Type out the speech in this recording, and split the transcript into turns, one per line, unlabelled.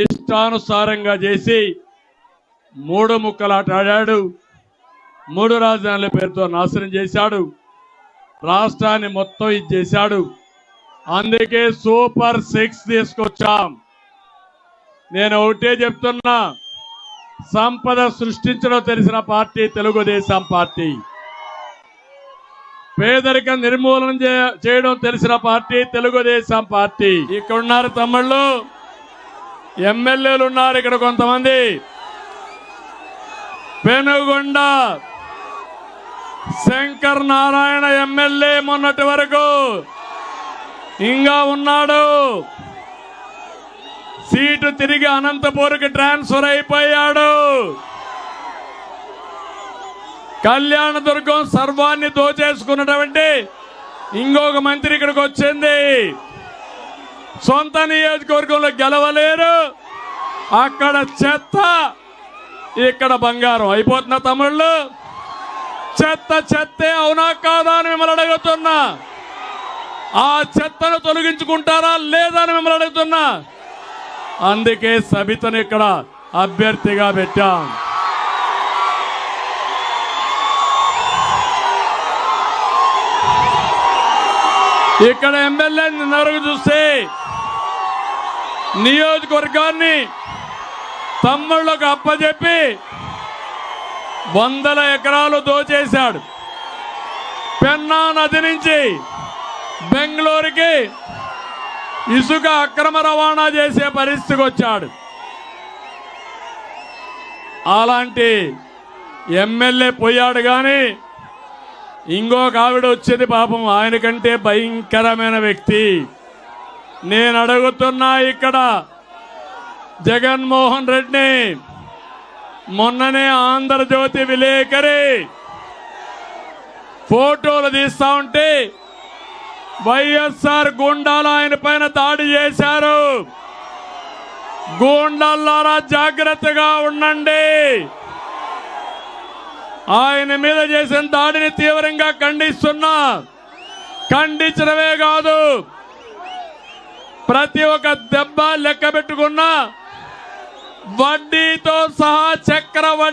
ఇష్టానుసారంగా చేసి మూడు ముక్కలాట ఆడాడు. మూడు రాజధానుల పేరుతో నాశనం చేశాడు. రాష్ట్రాన్ని మొత్తం ఇది చేశాడు. అందుకే సూపర్ సిక్స్ తీసుకొచ్చాం. నేను ఒకటే చెప్తున్నా సంపద సృష్టించడం తెలిసిన పార్టీ తెలుగుదేశం పార్టీ. పేదరికం నిర్మూలన చేయడం తెలిసిన పార్టీ తెలుగుదేశం పార్టీ. ఇక్కడ ఉన్నారు తమ్ముళ్ళు. ఎమ్మెల్యేలు ఉన్నారు ఇక్కడ కొంతమంది. పెనుగొండ శంకర్ నారాయణ ఎమ్మెల్యే మొన్నటి వరకు ఇంకా ఉన్నాడు. సీటు తిరిగి అనంతపూర్కి ట్రాన్స్ఫర్ అయిపోయాడు. కళ్యాణ దుర్గం సర్వాన్ని దోచ ఇంకొక మంత్రి ఇక్కడికి వచ్చింది. సొంత నియోజకవర్గంలో గెలవలేరు. అక్కడ చెత్త ఇక్కడ బంగారం. అయిపోతున్న తమిళ్ళు చెత్త చెత్తే అవునా కాదా అని మిమ్మల్ని అడుగుతున్నా. ఆ చెత్తను తొలగించుకుంటారా లేదా అని మిమ్మల్ని అడుగుతున్నా. అందుకే సబితను ఇక్కడ అభ్యర్థిగా పెట్టాం. ఇక్కడ ఎమ్మెల్యే నరుగు చూస్తే నియోజకవర్గాన్ని తమ్ముళ్ళకు అప్పచెప్పి వందల ఎకరాలు దోచేశాడు. పెన్నా నది నుంచి బెంగళూరుకి ఇసుక అక్రమ రవాణా చేసే పరిస్థితికి వచ్చాడు. అలాంటి ఎమ్మెల్యే పోయాడు కానీ ఇంకొక ఆవిడ వచ్చేది పాపం ఆయన కంటే భయంకరమైన వ్యక్తి. నేను అడుగుతున్నా ఇక్కడ జగన్మోహన్ రెడ్డిని. మొన్ననే ఆంధ్రజ్యోతి విలేకరి ఫోటోలు తీస్తా ఉంటే వైఎస్ఆర్ గూండాలు ఆయన పైన దాడి చేశారు. గూండాలారా జాగ్రత్తగా ఉండండి. ఆయన మీద చేసిన దాడిని తీవ్రంగా ఖండిస్తున్నా. ఖండించడమే కాదు. ప్రతి ఒక్క దెబ్బ లెక్క పెట్టుకున్నా వడ్డీతో సహా చక్ర వడ్డీ